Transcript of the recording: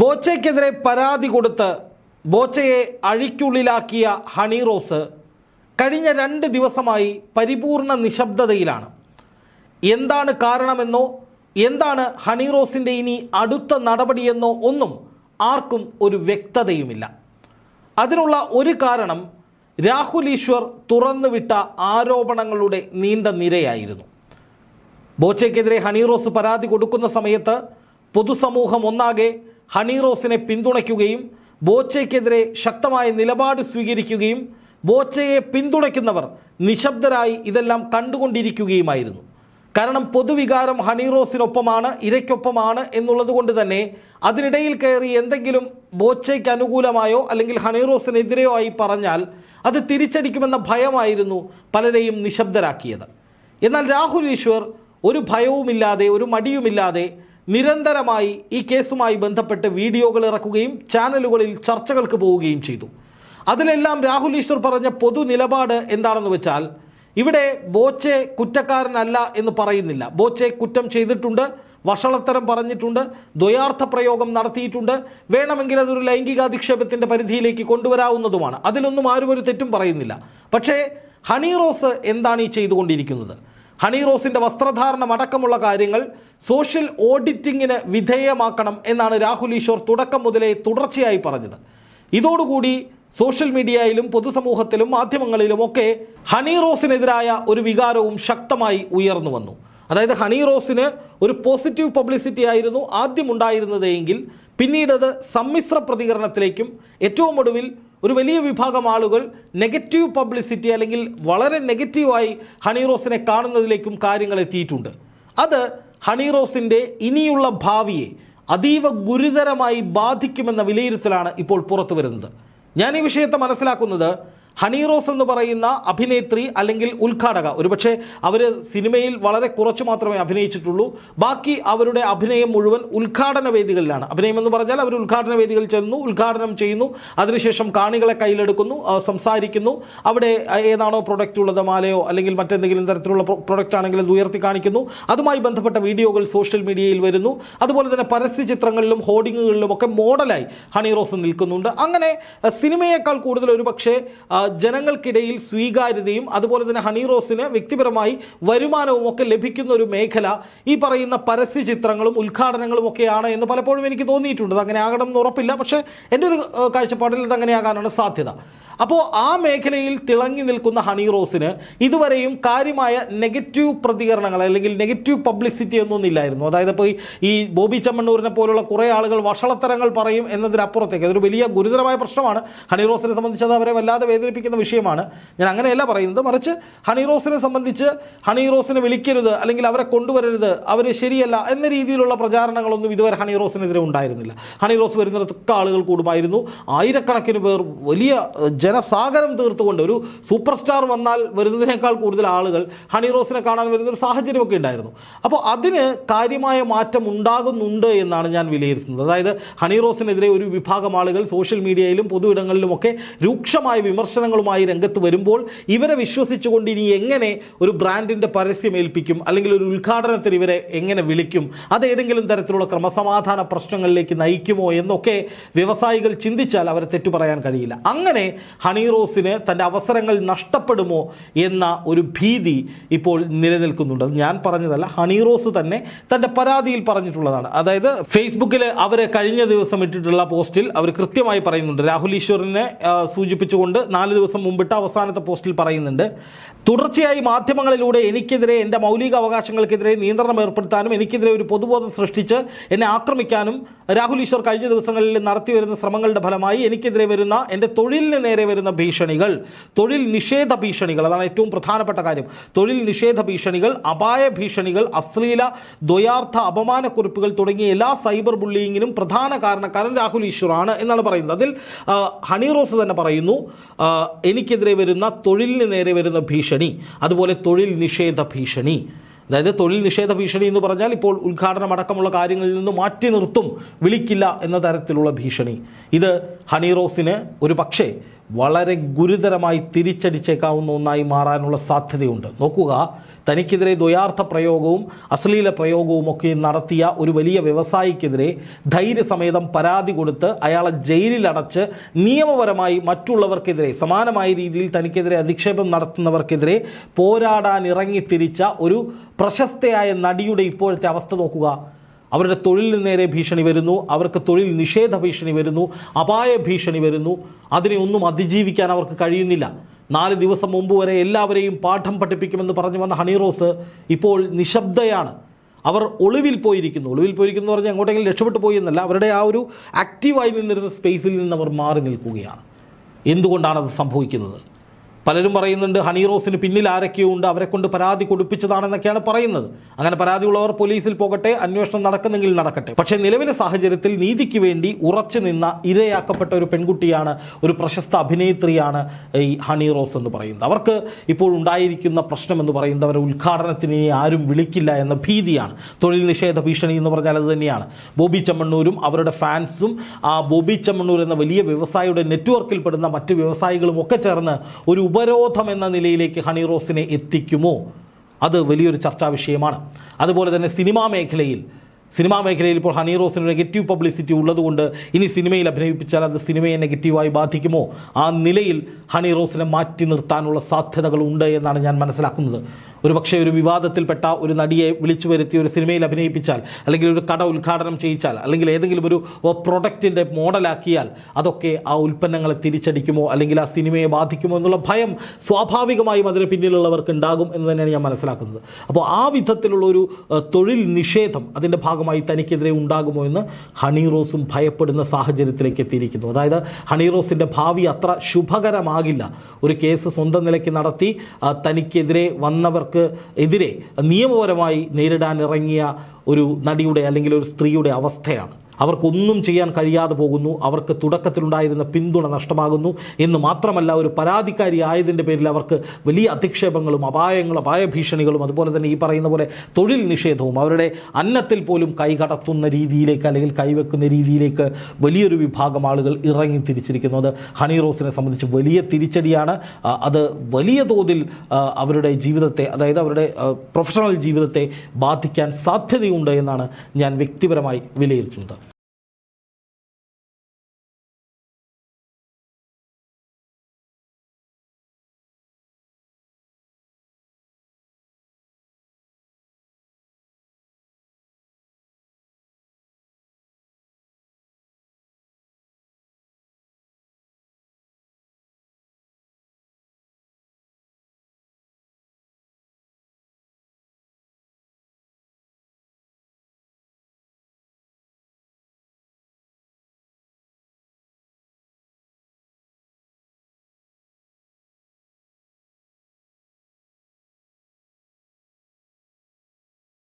ബോച്ചയ്ക്കെതിരെ പരാതി കൊടുത്ത് ബോച്ചയെ അഴിക്കുള്ളിലാക്കിയ ഹണി റോസ് കഴിഞ്ഞ രണ്ട് ദിവസമായി പരിപൂർണ നിശബ്ദതയിലാണ്. എന്താണ് കാരണമെന്നോ എന്താണ് ഹണി റോസിന്റെ ഇനി അടുത്ത നടപടിയെന്നോ ഒന്നും ആർക്കും ഒരു വ്യക്തതയുമില്ല. അതിനുള്ള ഒരു കാരണം രാഹുൽ ഈശ്വർ തുറന്നുവിട്ട ആരോപണങ്ങളുടെ നീണ്ട നിരയായിരുന്നു. ബോച്ചയ്ക്കെതിരെ ഹണി റോസ് പരാതി കൊടുക്കുന്ന സമയത്ത് പൊതുസമൂഹം ഒന്നാകെ ഹണി റോസിനെ പിന്തുണയ്ക്കുകയും ബോച്ചയ്ക്കെതിരെ ശക്തമായ നിലപാട് സ്വീകരിക്കുകയും ബോച്ചയെ പിന്തുണയ്ക്കുന്നവർ നിശബ്ദരായി ഇതെല്ലാം കണ്ടുകൊണ്ടിരിക്കുകയുമായിരുന്നു. കാരണം പൊതുവികാരം ഹണിറോസിനൊപ്പമാണ് ഇരയ്ക്കൊപ്പമാണ് എന്നുള്ളത് കൊണ്ട് തന്നെ അതിനിടയിൽ കയറി എന്തെങ്കിലും ബോച്ചയ്ക്ക് അനുകൂലമായോ അല്ലെങ്കിൽ ഹണിറോസിനെതിരെയോ ആയി പറഞ്ഞാൽ അത് തിരിച്ചടിക്കുമെന്ന ഭയമായിരുന്നു പലരെയും നിശബ്ദരാക്കിയത്. എന്നാൽ രാഹുൽ ഈശ്വർ ഒരു ഭയവുമില്ലാതെ ഒരു മടിയുമില്ലാതെ നിരന്തരമായി ഈ കേസുമായി ബന്ധപ്പെട്ട് വീഡിയോകൾ ഇറക്കുകയും ചാനലുകളിൽ ചർച്ചകൾക്ക് പോവുകയും ചെയ്തു. അതിലെല്ലാം രാഹുൽ ഈശ്വർ പറഞ്ഞ പൊതു നിലപാട് എന്താണെന്ന് വെച്ചാൽ ഇവിടെ ബോച്ചെ കുറ്റക്കാരനല്ല എന്ന് പറയുന്നില്ല. ബോച്ചെ കുറ്റം ചെയ്തിട്ടുണ്ട് വഷളത്തരം പറഞ്ഞിട്ടുണ്ട് ദ്വയാർത്ഥ പ്രയോഗം നടത്തിയിട്ടുണ്ട് വേണമെങ്കിൽ അതൊരു ലൈംഗികാധിക്ഷേപത്തിന്റെ പരിധിയിലേക്ക് കൊണ്ടുവരാവുന്നതുമാണ്. അതിലൊന്നും ആരും ഒരു തെറ്റും പറയുന്നില്ല. പക്ഷേ ഹണി റോസ് എന്താണ് ഈ ചെയ്തുകൊണ്ടിരിക്കുന്നത്? ഹണി റോസിന്റെ വസ്ത്രധാരണം അടക്കമുള്ള കാര്യങ്ങൾ സോഷ്യൽ ഓഡിറ്റിങ്ങിന് വിധേയമാക്കണം എന്നാണ് രാഹുൽ ഈശ്വർ തുടക്കം മുതലേ തുടർച്ചയായി പറഞ്ഞത്. ഇതോടുകൂടി സോഷ്യൽ മീഡിയയിലും പൊതുസമൂഹത്തിലും മാധ്യമങ്ങളിലും ഒക്കെ ഹണി റോസിനെതിരായ ഒരു വികാരവും ശക്തമായി ഉയർന്നു വന്നു. അതായത് ഹണി റോസിന് ഒരു പോസിറ്റീവ് പബ്ലിസിറ്റി ആയിരുന്നു ആദ്യം ഉണ്ടായിരുന്നത് എങ്കിൽ പിന്നീട് അത് സമ്മിശ്ര പ്രതികരണത്തിലേക്കും ഏറ്റവും ഒടുവിൽ ഒരു വലിയ വിഭാഗം ആളുകൾ നെഗറ്റീവ് പബ്ലിസിറ്റി അല്ലെങ്കിൽ വളരെ നെഗറ്റീവായി ഹണി റോസിനെ കാണുന്നതിലേക്കും കാര്യങ്ങൾ എത്തിയിട്ടുണ്ട്. അത് ഹണി റോസിന്റെ ഇനിയുള്ള ഭാവിയെ അതീവ ഗുരുതരമായി ബാധിക്കുമെന്ന വിലയിരുത്തലാണ് ഇപ്പോൾ പുറത്തു വരുന്നത് ഞാൻ ഈ വിഷയത്തെ മനസ്സിലാക്കുന്നത് ഹണി റോസ് എന്ന് പറയുന്ന അഭിനേത്രി അല്ലെങ്കിൽ ഉദ്ഘാടക. ഒരുപക്ഷെ അവർ സിനിമയിൽ വളരെ കുറച്ച് മാത്രമേ അഭിനയിച്ചിട്ടുള്ളൂ. ബാക്കി അവരുടെ അഭിനയം മുഴുവൻ ഉദ്ഘാടന വേദികളിലാണ്. അഭിനയം എന്ന് പറഞ്ഞാൽ അവർ ഉദ്ഘാടന വേദികളിൽ ചെന്നു ഉദ്ഘാടനം ചെയ്യുന്നു. അതിനുശേഷം കാണികളെ കയ്യിലെടുക്കുന്നു സംസാരിക്കുന്നു. അവിടെ ഏതാണോ പ്രൊഡക്റ്റ് ഉള്ളത് മാലയോ അല്ലെങ്കിൽ മറ്റെന്തെങ്കിലും തരത്തിലുള്ള പ്രൊഡക്റ്റ് ആണെങ്കിൽ അത് ഉയർത്തി കാണിക്കുന്നു. അതുമായി ബന്ധപ്പെട്ട വീഡിയോകൾ സോഷ്യൽ മീഡിയയിൽ വരുന്നു. അതുപോലെ തന്നെ പരസ്യ ചിത്രങ്ങളിലും ഹോർഡിങ്ങുകളിലും ഒക്കെ മോഡലായി ഹണി റോസ് നിൽക്കുന്നുണ്ട്. അങ്ങനെ സിനിമയേക്കാൾ കൂടുതൽ ഒരു പക്ഷേ ജനങ്ങൾക്കിടയിൽ സ്വീകാര്യതയും അതുപോലെ തന്നെ ഹണി റോസിന് വ്യക്തിപരമായി വരുമാനവും ഒക്കെ ലഭിക്കുന്ന ഒരു മേഖല ഈ പറയുന്ന പരസ്യ ചിത്രങ്ങളും ഉദ്ഘാടനങ്ങളും ഒക്കെയാണ് എന്ന് പലപ്പോഴും എനിക്ക് തോന്നിയിട്ടുണ്ട്. അങ്ങനെ ആകണം എന്ന് ഉറപ്പില്ല. പക്ഷേ എന്റെ ഒരു കാഴ്ചപ്പാടിൽ ഇത് അങ്ങനെയാകാനാണ് സാധ്യത. അപ്പോൾ ആ മേഖലയിൽ തിളങ്ങി നിൽക്കുന്ന ഹണി റോസിന് ഇതുവരെയും കാര്യമായ നെഗറ്റീവ് പ്രതികരണങ്ങൾ അല്ലെങ്കിൽ നെഗറ്റീവ് പബ്ലിസിറ്റി ഒന്നും ഇല്ലായിരുന്നു. അതായത് ഇപ്പോൾ ഈ- ബോബി ചെമ്മണ്ണൂരിനെ പോലുള്ള കുറേ ആളുകൾ വഷളത്തരങ്ങൾ പറയും എന്നതിനപ്പുറത്തേക്ക് അതൊരു വലിയ ഗുരുതരമായ പ്രശ്നമാണ്. ഹണി റോസിനെ സംബന്ധിച്ച് അത് അവരെ വല്ലാതെ വേദനിപ്പിക്കുന്ന വിഷയമാണ്. ഞാൻ അങ്ങനെയല്ല പറയുന്നത്. മറിച്ച് ഹണി റോസിനെ സംബന്ധിച്ച് ഹണി റോസിനെ വിളിക്കരുത് അല്ലെങ്കിൽ അവരെ കൊണ്ടുവരരുത് അവർ ശരിയല്ല എന്ന രീതിയിലുള്ള പ്രചാരണങ്ങളൊന്നും ഇതുവരെ ഹണി റോസിനെതിരെ ഉണ്ടായിരുന്നില്ല. ഹണി റോസ് വരുന്നിടത്തൊക്കെ ആളുകൾ കൂടുമായിരുന്നു. ആയിരക്കണക്കിന് പേർ വലിയ ജനസാഗരം തീർത്തുകൊണ്ട് ഒരു സൂപ്പർ സ്റ്റാർ വന്നാൽ വരുന്നതിനേക്കാൾ കൂടുതൽ ആളുകൾ ഹണി റോസിനെ കാണാൻ വരുന്ന ഒരു സാഹചര്യമൊക്കെ ഉണ്ടായിരുന്നു. അപ്പോൾ അതിന് കാര്യമായ മാറ്റം ഉണ്ടാകുന്നുണ്ട് എന്നാണ് ഞാൻ വിലയിരുത്തുന്നത്. അതായത് ഹണി റോസിനെതിരെ ഒരു വിഭാഗം ആളുകൾ സോഷ്യൽ മീഡിയയിലും പൊതു ഇടങ്ങളിലുമൊക്കെ രൂക്ഷമായ വിമർശനങ്ങളുമായി രംഗത്ത് വരുമ്പോൾ ഇവരെ വിശ്വസിച്ചുകൊണ്ട് ഇനി എങ്ങനെ ഒരു ബ്രാൻഡിന്റെ പരസ്യം ഏൽപ്പിക്കും അല്ലെങ്കിൽ ഒരു ഉദ്ഘാടനത്തിന് ഇവരെ എങ്ങനെ വിളിക്കും അതേതെങ്കിലും തരത്തിലുള്ള ക്രമസമാധാന പ്രശ്നങ്ങളിലേക്ക് നയിക്കുമോ എന്നൊക്കെ വ്യവസായികൾ ചിന്തിച്ചാൽ അവരെ തെറ്റു പറയാൻ കഴിയില്ല. അങ്ങനെ ഹണി റോസിന് തന്റെ അവസരങ്ങൾ നഷ്ടപ്പെടുമോ എന്ന ഒരു ഭീതി ഇപ്പോൾ നിലനിൽക്കുന്നുണ്ട്. ഞാൻ പറഞ്ഞതല്ല ഹണി റോസ് തന്നെ തന്റെ പരാതിയിൽ പറഞ്ഞിട്ടുള്ളതാണ്. അതായത് ഫേസ്ബുക്കിൽ അവർ കഴിഞ്ഞ ദിവസം ഇട്ടിട്ടുള്ള പോസ്റ്റിൽ അവർ കൃത്യമായി പറയുന്നുണ്ട്. രാഹുൽ ഈശ്വറിനെ സൂചിപ്പിച്ചുകൊണ്ട് നാല് ദിവസം മുമ്പിട്ട അവസാനത്തെ പോസ്റ്റിൽ പറയുന്നുണ്ട്. തുടർച്ചയായി മാധ്യമങ്ങളിലൂടെ എനിക്കെതിരെ എന്റെ മൗലിക അവകാശങ്ങൾക്കെതിരെ നിയന്ത്രണം ഏർപ്പെടുത്താനും എനിക്കെതിരെ ഒരു പൊതുബോധം സൃഷ്ടിച്ച് എന്നെ ആക്രമിക്കാനും രാഹുൽ ഈശ്വർ കഴിഞ്ഞ ദിവസങ്ങളിൽ നടത്തി വരുന്ന ശ്രമങ്ങളുടെ ഫലമായി എനിക്കെതിരെ വരുന്ന എന്റെ തൊഴിലിന് നേരെ വരുന്ന ഭീഷണികൾ തൊഴിൽ നിഷേധ ഭീഷണികൾ അതാണ് ഏറ്റവും പ്രധാനപ്പെട്ട കാര്യം. തൊഴിൽ നിഷേധ ഭീഷണികൾ അപായ ഭീഷണികൾ അശ്ലീല ദ്വയാർത്ഥ അപമാനക്കുറിപ്പുകൾ തുടങ്ങിയ എല്ലാ സൈബർ ബുള്ളിയിങ്ങിനും പ്രധാന കാരണക്കാരൻ രാഹുൽ ഈശ്വറാണ് എന്നാണ് പറയുന്നത്. അതിൽ ഹണി റോസ് തന്നെ പറയുന്നു എനിക്കെതിരെ വരുന്ന തൊഴിലിന് നേരെ വരുന്ന ഭീഷണി അതുപോലെ തൊഴിൽ നിഷേധ ഭീഷണി. അതായത് തൊഴിൽ നിഷേധ ഭീഷണി എന്ന് പറഞ്ഞാൽ ഇപ്പോൾ ഉദ്ഘാടനം അടക്കമുള്ള കാര്യങ്ങളിൽ നിന്ന് മാറ്റി നിർത്തും വിളിക്കില്ല എന്ന തരത്തിലുള്ള ഭീഷണി. ഇത് ഹണി റോസിന് ഒരു പക്ഷേ വളരെ ഗുരുതരമായി തിരിച്ചടിച്ചേക്കാവുന്ന ഒന്നായി മാറാനുള്ള സാധ്യതയുണ്ട്. നോക്കുക തനിക്കെതിരെ ദ്വയാർത്ഥ പ്രയോഗവും അശ്ലീല പ്രയോഗവും ഒക്കെ നടത്തിയ ഒരു വലിയ വ്യവസായിക്കെതിരെ ധൈര്യസമേതം പരാതി കൊടുത്ത് അയാളെ ജയിലിലടച്ച് നിയമപരമായി മറ്റുള്ളവർക്കെതിരെ സമാനമായ രീതിയിൽ തനിക്കെതിരെ അധിക്ഷേപം നടത്തുന്നവർക്കെതിരെ പോരാടാൻ ഇറങ്ങിത്തിരിച്ച ഒരു പ്രശസ്തയായ നടിയുടെ ഇപ്പോഴത്തെ അവസ്ഥ നോക്കുക. അവരുടെ തൊഴിലിന് നേരെ ഭീഷണി വരുന്നു അവർക്ക് തൊഴിൽ നിഷേധ ഭീഷണി വരുന്നു അപായ ഭീഷണി വരുന്നു. അതിനെ ഒന്നും അതിജീവിക്കാൻ അവർക്ക് കഴിയുന്നില്ല. നാല് ദിവസം മുമ്പ് വരെ എല്ലാവരെയും പാഠം പഠിപ്പിക്കുമെന്ന് പറഞ്ഞു വന്ന ഹണിറോസ് ഇപ്പോൾ നിശബ്ദയാണ്. അവർ ഒളിവിൽ പോയിരിക്കുന്നു. ഒളിവിൽ പോയിരിക്കുന്നു എന്ന് പറഞ്ഞാൽ എങ്ങോട്ടെങ്കിലും രക്ഷപ്പെട്ടു പോയി എന്നല്ല. അവരുടെ ആ ഒരു ആക്റ്റീവായി നിന്നിരുന്ന സ്പേസിൽ നിന്ന് അവർ മാറി നിൽക്കുകയാണ്. എന്തുകൊണ്ടാണ് അത് സംഭവിക്കുന്നത്? പലരും പറയുന്നുണ്ട് ഹണി റോസിന് പിന്നിൽ ആരൊക്കെയോ ഉണ്ട് അവരെ കൊണ്ട് പരാതി കൊടുപ്പിച്ചതാണെന്നൊക്കെയാണ് പറയുന്നത്. അങ്ങനെ പരാതിയുള്ളവർ പോലീസിൽ പോകട്ടെ അന്വേഷണം നടക്കുന്നെങ്കിൽ നടക്കട്ടെ. പക്ഷേ നിലവിലെ സാഹചര്യത്തിൽ നീതിക്ക് വേണ്ടി ഉറച്ചു നിന്ന ഇരയാക്കപ്പെട്ട ഒരു പെൺകുട്ടിയാണ് ഒരു പ്രശസ്ത അഭിനേത്രിയാണ് ഈ ഹണി റോസ് എന്ന് പറയുന്നത്. അവർക്ക് ഇപ്പോൾ ഉണ്ടായിരിക്കുന്ന പ്രശ്നം എന്ന് പറയുന്നത് അവരെ ഉദ്ഘാടനത്തിന് ഇനി ആരും വിളിക്കില്ല എന്ന ഭീതിയാണ്. തൊഴിൽ നിഷേധ ഭീഷണി എന്ന് പറഞ്ഞാൽ അത് തന്നെയാണ്. ബോബി ചെമ്മണ്ണൂരും അവരുടെ ഫാൻസും ആ ബോബി ചെമ്മണ്ണൂർ എന്ന വലിയ വ്യവസായിയുടെ നെറ്റ്വർക്കിൽ പെടുന്ന മറ്റ് വ്യവസായികളും ഒക്കെ ചേർന്ന് ഒരു ഉപരോധം എന്ന നിലയിലേക്ക് ഹണി റോസിനെ എത്തിക്കുമോ? അത് വലിയൊരു ചർച്ചാ വിഷയമാണ്. അതുപോലെ തന്നെ സിനിമാ മേഖലയിൽ സിനിമാ മേഖലയിൽ ഇപ്പോൾ ഹണി റോസിന് നെഗറ്റീവ് പബ്ലിസിറ്റി ഉള്ളതുകൊണ്ട് ഇനി സിനിമയിൽ അഭിനയിപ്പിച്ചാൽ അത് സിനിമയെ നെഗറ്റീവായി ബാധിക്കുമോ? ആ നിലയിൽ ഹണി റോസിനെ മാറ്റി നിർത്താനുള്ള സാധ്യതകളുണ്ട് എന്നാണ് ഞാൻ മനസ്സിലാക്കുന്നത്. ഒരു പക്ഷേ ഒരു വിവാദത്തിൽപ്പെട്ട ഒരു നടിയെ വിളിച്ചു വരുത്തി ഒരു സിനിമയിൽ അഭിനയിപ്പിച്ചാൽ അല്ലെങ്കിൽ ഒരു കട ഉദ്ഘാടനം ചെയ്യിച്ചാൽ അല്ലെങ്കിൽ ഏതെങ്കിലും ഒരു പ്രൊഡക്റ്റിന്റെ മോഡലാക്കിയാൽ അതൊക്കെ ആ ഉൽപ്പന്നങ്ങളെ തിരിച്ചടിക്കുമോ അല്ലെങ്കിൽ ആ സിനിമയെ ബാധിക്കുമോ എന്നുള്ള ഭയം സ്വാഭാവികമായും അതിന് പിന്നിലുള്ളവർക്ക് ഉണ്ടാകും എന്ന് തന്നെയാണ് ഞാൻ മനസ്സിലാക്കുന്നത്. അപ്പോൾ ആ വിധത്തിലുള്ള ഒരു തൊഴിൽ നിഷേധം അതിന്റെ ഭാഗമായി തനിക്കെതിരെ ഉണ്ടാകുമോ എന്ന് ഹണി റോസും ഭയപ്പെടുന്ന സാഹചര്യത്തിലേക്ക് എത്തിയിരിക്കുന്നു. അതായത് ഹണി റോസിന്റെ ഭാവി അത്ര ശുഭകരമാകില്ല. ഒരു കേസ് സ്വന്തം നിലയ്ക്ക് നടത്തി തനിക്കെതിരെ തനിക്കെതിരെ വന്നവർക്ക് എതിരെ നിയമപരമായി നേരിടാൻ ഇറങ്ങിയ ഒരു നടിയുടെ അല്ലെങ്കിൽ ഒരു സ്ത്രീയുടെ അവസ്ഥയാണ്. അവർക്കൊന്നും ചെയ്യാൻ കഴിയാതെ പോകുന്നു. അവർക്ക് തുടക്കത്തിലുണ്ടായിരുന്ന പിന്തുണ നഷ്ടമാകുന്നു. എന്ന് മാത്രമല്ല ഒരു പരാതിക്കാരി ആയതിന്റെ പേരിൽ അവർക്ക് വലിയ അധിക്ഷേപങ്ങളും അപായങ്ങളും അപായ ഭീഷണികളും അതുപോലെ തന്നെ ഈ പറയുന്ന പോലെ തൊഴിൽ നിഷേധവും അവരുടെ അന്നത്തിൽ പോലും കൈകടത്തുന്ന രീതിയിലേക്ക് അല്ലെങ്കിൽ കൈവെക്കുന്ന രീതിയിലേക്ക് വലിയൊരു വിഭാഗം ആളുകൾ ഇറങ്ങി തിരിച്ചിരിക്കുന്നത് ഹണി റോസിനെ സംബന്ധിച്ച് വലിയ തിരിച്ചടിയാണ്. അത് വലിയ തോതിൽ അവരുടെ ജീവിതത്തെ അതായത് അവരുടെ പ്രൊഫഷണൽ ജീവിതത്തെ ബാധിക്കാൻ സാധ്യതയുണ്ട് എന്നാണ് ഞാൻ വ്യക്തിപരമായി വിലയിരുത്തുന്നത്.